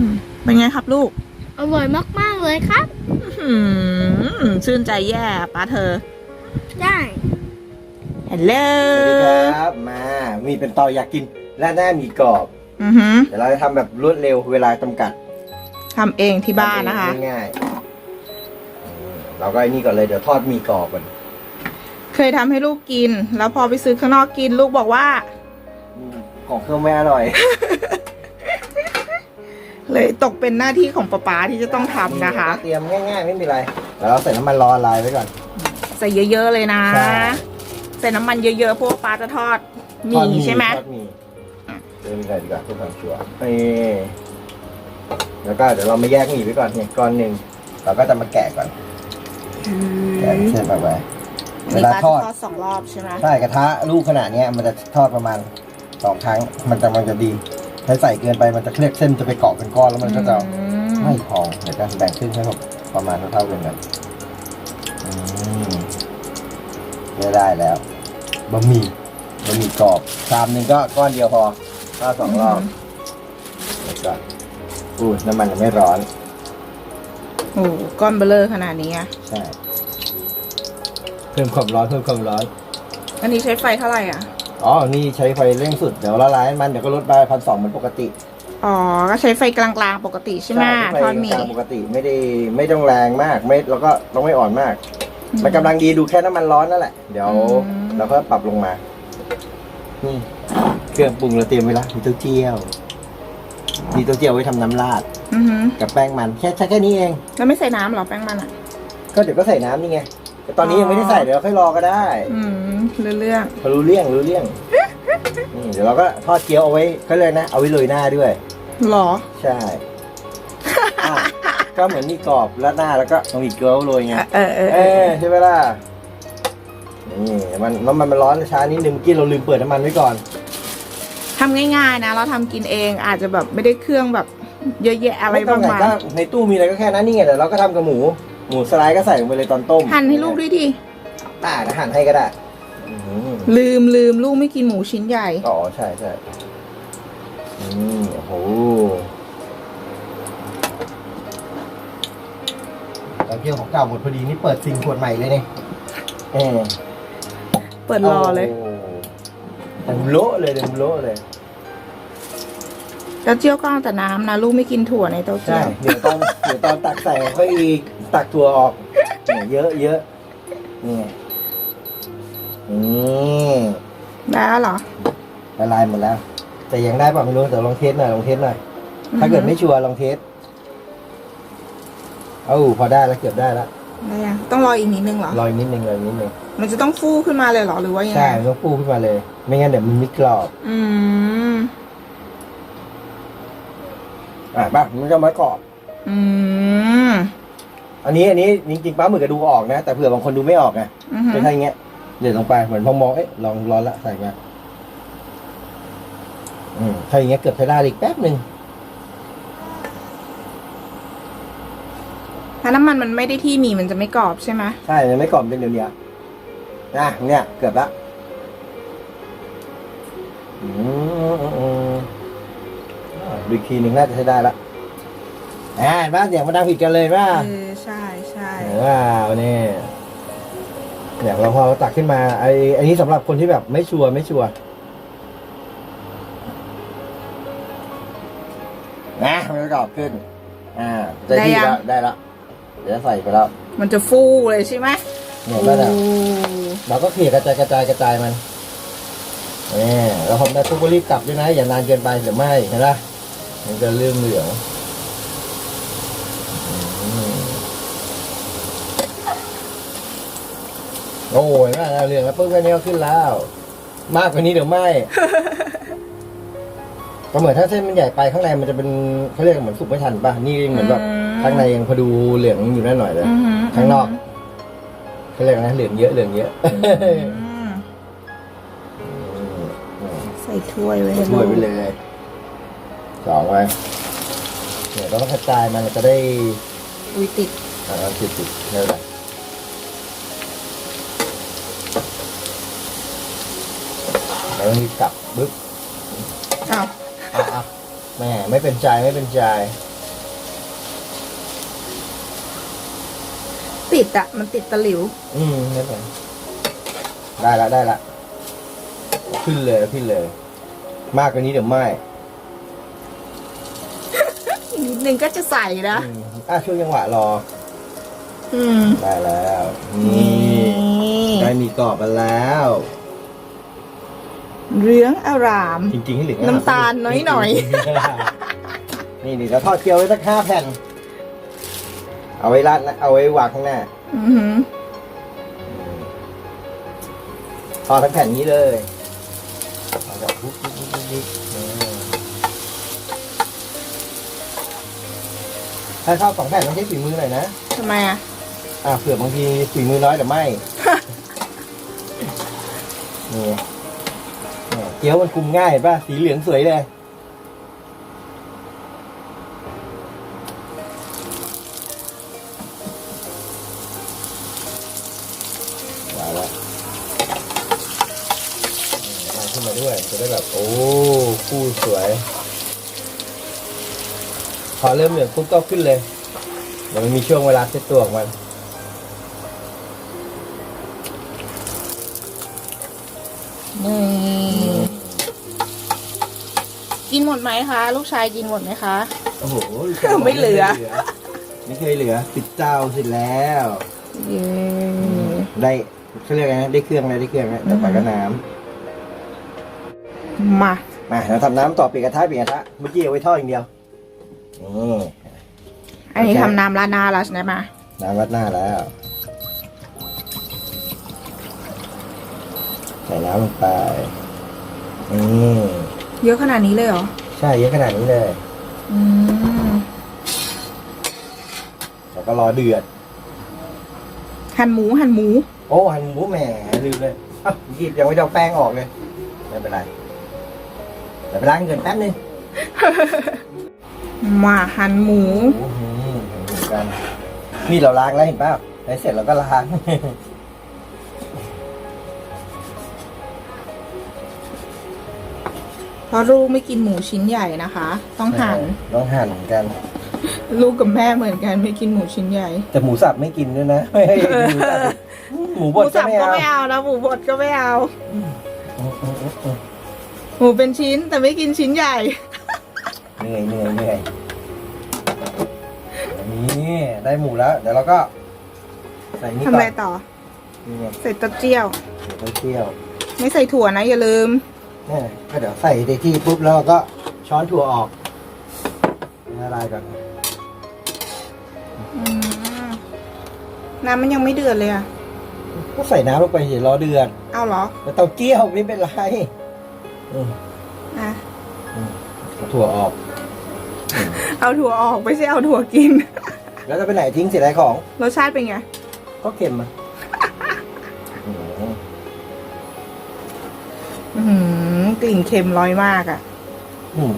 อืมเป็นไงครับลูก อร่อยมาก ๆ เลยครับ อืมชื่นใจแย่ป้าเธอ ได้ ฮัลโหลสวัสดีครับมามีเป็นต่ออยากกินและหน้าหมีกรอบ อือหือเดี๋ยวเราจะทำแบบรวดเร็วเวลาจำกัดทำเองที่บ้านนะคะทำเองง่ายๆอืมเราก็ไอ้นี่ก่อนเลยเดี๋ยวทอดหมีกรอบก่อนเคยทำให้ลูกกิน แล้วพอไปซื้อข้างนอกกิน ลูกบอกว่า อืมของเครื่องไม่อร่อย เลยตกเป็นหน้าที่ของป๊าป๊าที่จะต้องทำนะคะ เตรียมง่ายๆไม่มีอะไรแล้วเราใส่น้ำมันรอละลายไว้ก่อน ใส่เยอะๆเลยนะ ใช่ ใส่น้ำมันเยอะๆเพราะว่าป๊าจะทอดหทอดมี่ใช่ไหม ทอดหมี่เติมอะไรดีกว่าเพื่อความชัวร์นี่แล้วก็เดี๋ยวเรามาแยกหมี่ไว้ก่อนเนี่ยก้อนหนึ่งเราก็จะมาแกะก่อนแกะเส้นแบบไว้เวนี่ลาป๊าทจะอดทอดสองรอบใช่ไหมใช่กระทะลูกขนาดเนี้ยมันจะทอดประมาณสองครั้ง มันจะมันจะดี ถ้าใส่เกินไปมันจะเครียกเส้นจะไปเกาะเป็นก้อนแล้วมันก็จะอืมไม่พอเดี๋ยวจะแบ่งครึ่งให้ผมประมาณเท่าๆกันกันอืมได้ได้แล้วบะหมี่บะหมี่กรอบชามหนึ่งก็ก้อนเดียวพอถ้าสองรอบแล้วก็อู้น้ำมันยังไม่ร้อนโอ้โหก้อนเบลเลอร์ขนาดนี้อะใช่ เพิ่มความร้อนเพิ่มความร้อน อันนี้ใช้ไฟเท่าไหร่อะ อ๋อ นี่ใช้ไฟเร่งสุด เดี๋ยวละลายมัน เดี๋ยวก็ลดไปพันสองเหมือนปกติอ๋อ ก็ใช้ไฟกลางๆปกติใช่ไหมไฟทอดหมี่กลางปกติไม่ได้ไม่ต้องแรงมาก ไม่แล้วก็ต้องไม่อ่อนมาก มันกำลังดีดูแค่น้ำมันร้อนนั่นแหละ เดี๋ยวเราก็ปรับลงมา นี่เครื่องปรุงเราเตรียมไว้แล้วมีเต้าเจี้ยว มีเต้าเจี้ยวไว้ทำน้ำราดอือหือกับแป้งมันแค่ใช้แค่นี้เอง แล้วไม่ใส่น้ำเหรอแป้งมันอะ ก็เดี๋ยวก็ใส่น้ำนี่ไง แต่ตอนนี้ยังไม่ได้ใส่เดี๋ยวเราค่อยรอก็ได้อืมเรื่องพอรู้เรื่องรู้เรื่องอืมเดี๋ยวเราก็ทอดเกี๊ยวเอาไว้ก็เลยนะ เอาไว้โรยหน้าด้วย ๆหรอ ใช่อะก็เหมือนมีกรอบแล้วหน้าแล้วก็ต้องมีเกี๊ยวโรยไง เออเออเอเอออใช่ไหมล่ะ นี่มันน้ำมันมันร้อนช้านิดนึงเมื่อกี้เราลืมเปิดน้ำมันไว้ก่อน ทำง่ายๆนะ เราทำกินเองอาจจะแบบไม่ได้เครื่องแบบ เยอะแยะอะไรไม่ต้อมางกไหนมายก็ในตู้มีอะไรก็แค่นั้นนี่ไงเดี๋ยวเราก็ทำกับหมู หมูสไลด์ก็ใส่ลงไปเลยตอนต้มหั่นให้ลูกด้วยดิอ่าเดี๋ยวหั่นให้ก็ได้อืมลืมลืมลูกไม่กินหมูชิ้นใหญ่ อ๋อใช่ใช่อืมโอ้โหตอนเที่ยวของเก่าหมดพอดีนี่เปิดซิงขวดใหม่เลยเนี่ยเออเปิดรอเลยโเต็มโละเลยเต็มโละเลยเต้าเจี้ยวก็เอาแต่น้ำนะลูกไม่กินถั่วในเต้าเจี้ใช่ยวเดี๋ยวตอนเดี๋ยวตอนตักใส่ก็อีก ตักตัวออกเนี่ยเยอะเยอะนี่ไงอืมได้แล้วเหรอ ละลายหมดแล้ว แต่ยังได้ป่ะไม่รู้แต่ลองเทสหน่อยลองเทสหน่อยถ้าเกิดไม่ชัวร์ลองเทสเอ้าพอได้แล้วเกือบได้แล้วได้ยังต้องรออีกนิดนึงเหรอรอยนิดนึงรอยนิดนึงมันจะต้องฟูขึ้นมาเลยเหรอหรือว่ายังไงใช่มันต้องปูขึ้นมาเลย ไม่งั้นเดี๋ยวมันไม่กรอบอืม อะป่ะมันจะไม่กรอบ อืม อันนี้อันนี้จริงๆป้าหมึกก็ดูออกนะ แต่เผื่อบางคนดูไม่ออกไงอือหืจะอใช่เงี้ยเดี๋ยวลงไปเหมือนพอมองเอ๊ะลองร้อนละใส่มาอืมถ้าอย่างเงี้ยเกือบใช้ได้อีกแป๊บหนึ่งถ้าน้ำมันมันไม่ได้ที่หมีมันจะไม่กรอบใช่ไหมใช่ยังไม่กรอบเป็นเดี๋ยวนี้นะเนี่ยเกือบละอืมอืมอืมอ่าดูอีกทีหนึ่งน่าจะใช้ได้ละ อ่าเห็นปะเสียงมันดังผิดกันเลยป่ะเออใช่ใช่เห็นว่าวันนี้เนี่ยเราพอเราตักขึ้นมาไอ้ไอ้นี้สำหรับคนที่แบบไม่ชัวร์ไม่ชัวร์นะมันจะกรอบขึ้น อ่าได้ที่แล้วได้แล้วเดี๋ยวใส่ไปแล้วมันจะฟูเลยใช่ไหมเนี่ยแล้วเนี่ยโอ้เราก็เขี่ยกระจายกระจายกระจายมันนี่เราทำได้ปุ๊บก็รีบกลับด้วยนะอย่านานเกินไปเดี๋ยวไหมเห็นปะมันจะเรื่องเหลืองอืม โอ้ยน่าเหลืองแล้วปุ๊บแค่นี้ก็ขึ้นแล้ว มากกว่านี้เดี๋ยวไหมก็เหมือนถ้าเส้นมันใหญ่ไปข้างในมันจะเป็นเขาเรียกเหมือนสุกไม่ทันป่ะนี่เหมือนแบบข้างในยังพอดูเหลืองอยู่นั่นหน่อยเลยอือหือข้างนอกเขาเรียกนะเหลืองเยอะเหลืองเยอะอืมใส่ถ้วยไว้ให้ช่วยไปลูกเลยสองไว้เนี่ยเราต้องกระจายมันเราจะได้อุ้ยติดอ่าติดติดๆไม่เป็นไร ต้องรีบกลับบึ๊บอ้าวอ่แม่ไม่เป็นใจไม่เป็นใจติดอะมันติดตะหลิว อืมไม่เป็นได้ละได้ละขึ้นเลยขึ้นเลย มากกว่านี้เดี๋ยวไหมนิดนึงก็จะใส่นะอ,อะช่วงยังหวะรอ อืม ได้แล้ว นี่ ได้มีกรอบมาแล้ว เรืองอาราม จริงๆให้เหลือน้ำตาลน้อยๆนี่นี่เราทอดเกี๊ยวไว้สักห้าแผ่น เอาไว้ราดนะเอาไว้วางข้างหน้าอือหือทอดทั้งแผ่นนี้เลยเอาแบบปุ๊บปุ๊บปุ๊บปุ๊บปุ๊บอืมถ้าทอดสองแผ่นต้องใช้ฝีมือหน่อยนะทำไมอะอ่าเผื่อบางทีฝีมือน้อยแต่ไม่ นี่ เนี่ยเกี๊ยวมันคุมง่ายเห็นป่ะ สีเหลืองสวยเลยมาแล้วมาขึ้นมาด้วย จะได้แบบ โอ้คู่สวย พอเริ่มเหลืองปุ๊บก็ขึ้นเลย มันมีช่วงเวลาเซตตัวของมันนี่ กินหมดไหมคะ ลูกชายกินหมดไหมคะ โอ้โหไม่เหลือ ไม่เคยเหลือปิดเจ้าเสร็จแล้ว เย้ได้เขาเรียกไงนะได้เครื่องอะไรได้เครื่องนะแต่ปลาก็น้มาำมาเราทำน้ำต่อปีกกระทะปีกกระทะเมื่อกี้เอาไว้ทอดอย่างเดียวนี่อันนี้ทำน้ำราดหนาแล้วใช่ไหมน้ำรัดหน้าแล้วใส่น้ำลงไปนี่ เยอะขนาดนี้เลยเหรอ ใช่ เยอะขนาดนี้เลย อืม แล้วก็รอเดือด หั่นหมูหั่นหมู โอ้ หั่นหมูแหมลืมเลยอะหยิบยังไม่ได้เอาแป้งออกเลย ไม่เป็นไรเดี๋ยวไปล้างเงินแป๊บนึงมาหั่นหมู โอ้โหเหมือนกันนี่เราล้างแล้วเห็นป่ะใช้เสร็จเราก็ล้าง เพราะลูกไม่กินหมูชิ้นใหญ่นะคะ ต้องหั่นต้องหั่นเหมือนกัน ลูกกับแม่เหมือนกันไม่กินหมูชิ้นใหญ่ แต่หมูสับไม่กินด้วยนะไม่ให้หมูสับหมูหบมูดสัก็บไม่ก็เอาไม่เอานะหมูบดก็ไม่เอาอืมอืมอืมอืมหมูเป็นชิ้นแต่ไม่กินชิ้นใหญ่ เหนื่อยเหนื่อยเหนื่อยนี่ได้หมูแล้ว เดี๋ยวเราก็ ใส่นี่ทำก่ออะไรนต่อนี่ไงใส่เต้าเจี้ยวเดี๋ยวเที่ยว ไม่ใส่ถั่วนะอย่าลืม เนี่ยก็เดี๋ยวใส่ในที่ปุ๊บแล้วเราก็ช้อนถั่วออกละลายก่อนอืมน้ำมันยังไม่เดือดเลยอะก็ใส่น้ำลงไปเดี๋ยวรอเดือดเอาเหรอ แล้วเต้าเจี้ยวไม่เป็นไรอืมอะ เอาถั่วออก เอาถั่วออกไม่ใช่เอาถั่วกิน แล้วจะไปไหนทิ้งเสียดายของ รสชาติเป็นไง ก็เค็มอะ อืมอื้อหือ กลิ่นเค็มร้อยมากอะอืม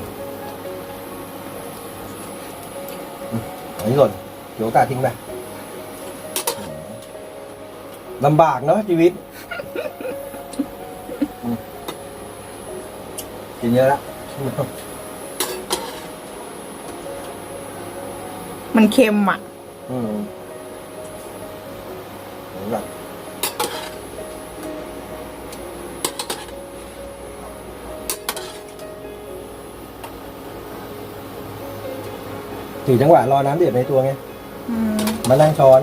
อืมอันนี้หล่นเดี๋ยวโอกาสทิ้งไปอืมลำบากเนาะชีวิตอืมกินเยอะละมันเค็มอะอืมเห็นป ถือจังหวะรอน้ำเดือดในตัวไง อืมมานั่งช้อน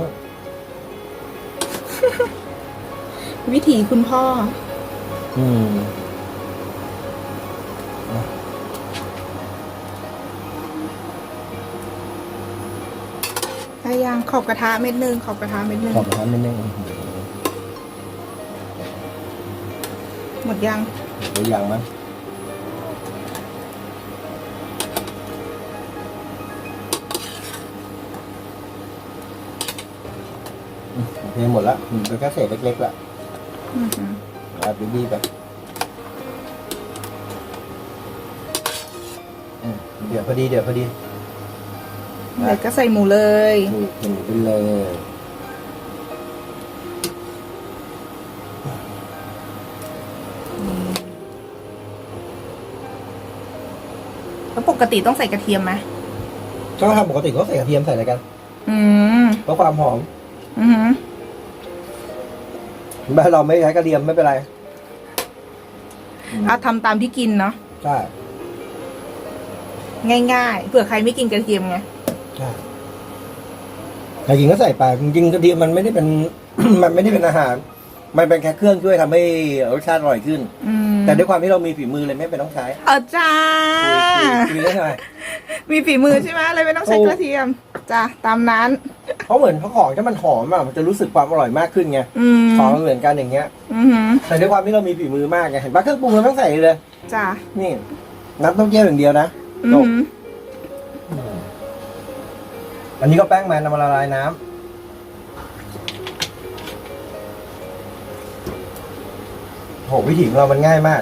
วิถีคุณพ่อ อืมได้ยังขอบกระทะเม็ดนึงขอบกระทะเม็ดนึงขอบคุณนิดนึงหมดยังตัวอย่างมั้ย โอเคหมดละอืมเป็นแค่เศษเล็กๆละอือหือเอาบีๆไปอืมเดี๋ยวพอดีเดี๋ยวพอดีเดี๋ยวก็ใส่หมูเลยนี่กินไปเลยแล้วปกติต้องใส่กระเทียมไหมก็ทำปกติก็ใส่กระเทียมใส่อะไรกันอืม เพราะความหอม อือหือบ้านเราไม่ใช้กระเทียมไม่เป็นไรเอาทำตามที่กินเนาะใช่ง่ายๆเผื่อใครไม่กินกระเทียมไงใช่แต่จริงก็ใส่ไปจริงๆกระเทียมมันไม่ได้เป็น มันไม่ได้เป็นอาหาร มันเป็นแค่เครื่องช่วยทำให้รสชาติอร่อยขึ้น อืมแต่ด้วยความที่เรามีฝีมือเลยไม่เป็นต้องใช้เออจ้า คุยคุยได้ไหมมีฝีมือใช่ไหมเลยไม่ต้องใช้ถูกกระเทียมจ้ะตามนั้น เพราะเหมือนพอของที่มันหอมอะมันจะรู้สึกความอร่อยมากขึ้นไงอืมของมันเหมือนกันอย่างเงี้ย อือหือแต่ด้วยความที่เรามีฝีมือมากไงเห็นปะเครื่องปรุงเราต้องใส่เลย จ้ะนี่น้ำเต้มเจี้ยวอย่างเดียวนะ อืจอบหืออันนี้ก็แป้งมันเอามาละลายน้ำโหวิธีของเรามันง่ายมาก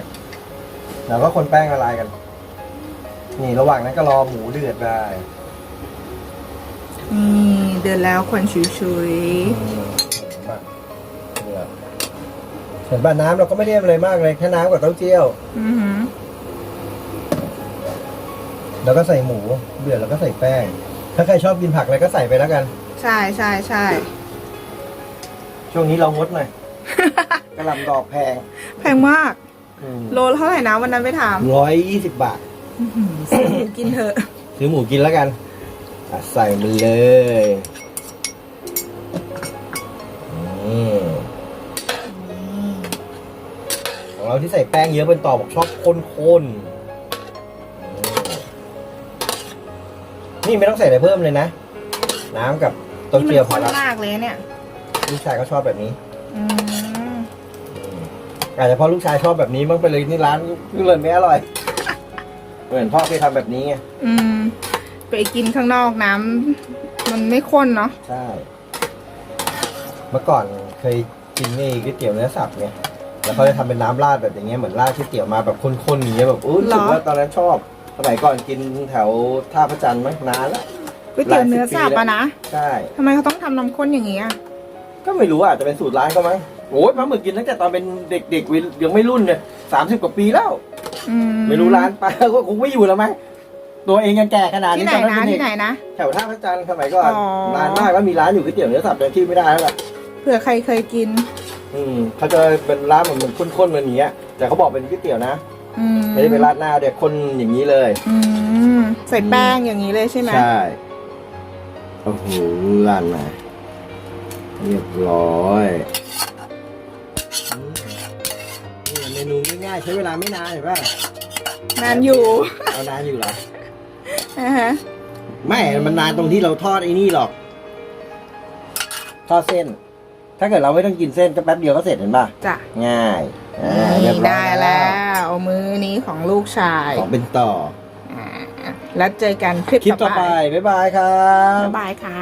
เราก็คนแป้งละลายกัน นี่ระหว่างนั้นก็รอหมูเดือดได้นี่ เดือนแล้วควันชุยเห็นป่ะน้ำเราก็ไม่ได้อะไรมากเลยแค่น้ำกับเต้าเจี้ยว ๆอือหือแล้วก็ใส่หมูเดือแล้วก็ใส่แป้ง ถ้าใครชอบกินผักอะไรก็ใส่ไปแล้วกัน ใช่ใช่ใช่ช่วงนี้เรางดหน่อยกระหลำดอกแพงแพงมาก โลละเท่าไหร่นะวันนั้นไปถามร้อยยี่สิบบาทซื้อหมูกินเถอะ ซื้อหมูกินแล้วกันอะใส่มันเลย ที่ใส่แป้งเยอะเป็นต่อบอกชอบข้นๆอืมนี่ไม่ต้องใส่อะไรเพิ่มเลยนะ น้ำกับเต้านี่มัเจี้ยวพอข้นละมากเลยเนี่ย ลูกชายก็ชอบแบบนี้อืมอาจจะเพราะลูกชายชอบแบบนี้มั้งไปเลยนี่ร้านก็เลยไม่อร่อย เหมือนพ่อเคยทำแบบนี้ไงอืม ไปกินข้างนอกน้ำมันไม่ข้นเนาะใช่ เมื่อก่อนเคยกินนี่ก๋วยเตี๋ยวเนื้อสับไง แล้วเขาจะทำเป็นน้ำราดแบบอย่างเงี้ยเหมือนราดก๋วยเตี๋ยวมาแบบข้นๆอย่างเงี้ยแบบอู้รู้สึกว่าตอนนั้นชอบสมัยก่อนกินแถวท่าพระจันทร์มั้งนานแล้วก๋วยเตี๋ยวเนื้อสับหลายสิบปีแล้วอะนะใช่ทำไมเขาต้องทำน้ำข้นอย่างงี้อะก็ไม่รู้อะอาจจะเป็นสูตรร้านเขามั้งโอ้ยปลาหมึกกินตั้งแต่ตอนเป็นเด็กๆวิยังไม่รุ่นเนี่ยสามสิบกว่าปีแล้วอืไม่รู้ร้านป้าก็คงไม่อยู่แล้วมั้งตัวเองยังแก่ขนาดที่นี้ไหนตอนะเป็เด็กที่ไหนนะแถวท่าพระจันทร์สมัยก่อนอ๋อนานมากแล้วมีร้านอยู่ก๋วยเตี๋ยวเนื้อสับแต่ที่ไม่ได้แล้วล่ะเผื่อใครเคยกิน อืมเขาจะเป็นร้านเหมือนมันข้นๆเหมือนอย่างเงี้ยแต่เขาบอกเป็นก๋วยเตี๋ยวนะอืมไม่ได้เป็นราดหน้าเด็กคนอย่างนี้เลย อืมใส่แป้งอย่างนี้เลยใช่ไหมใช่โอ้โหร้านมาเรียบร้อยนี่เมนูง่ายๆใช้เวลาไม่นานเห็นป่ะนานอยู่เอานานอยู่เหรออ่าฮะไม่ มันนานตรงที่เราทอดไอ้นี่หรอก ทอดเส้น ถ้าเกิดเราไม่ต้องกินเส้นก็แป๊บเดียวก็เสร็จเห็นป่ะจ้ะง่ายอ่าเรียบร้อยได้แล้วเอามือนี้ของลูกชายของเป็นต่ออ่าแล้วเจอกันคลิปคลิปต่ต่ออไป ไปบ๊ายบายครับ บ๊ายบายค่ะ